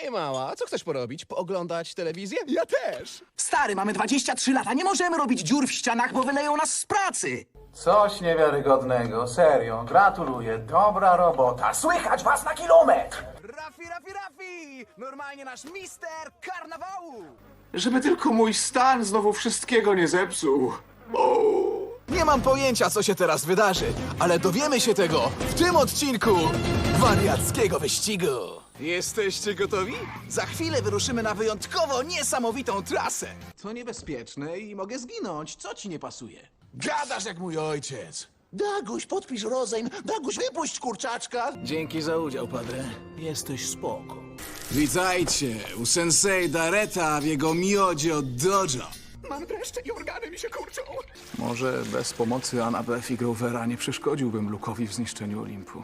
Hej mała, co chcesz porobić? Pooglądać telewizję? Ja też! Stary, mamy 23 lata, nie możemy robić dziur w ścianach, bo wyleją nas z pracy. Coś niewiarygodnego, serio. Gratuluję, dobra robota. Słychać was na kilometr! Rafi, Rafi, Rafi! Normalnie nasz mister karnawału! Żeby tylko mój stan znowu wszystkiego nie zepsuł. Nie mam pojęcia, co się teraz wydarzy, ale dowiemy się tego w tym odcinku wariackiego wyścigu. Jesteście gotowi? Za chwilę wyruszymy na wyjątkowo niesamowitą trasę. To niebezpieczne i mogę zginąć. Co ci nie pasuje? Gadasz jak mój ojciec. Daguś, podpisz rozejm. Daguś, wypuść kurczaczka. Dzięki za udział, padre. Jesteś spoko. Witajcie u sensei Dareta w jego miodzie od dojo. Mam dreszcze i organy mi się kurczą. Może bez pomocy Anabef i Grovera nie przeszkodziłbym Lukowi w zniszczeniu Olimpu.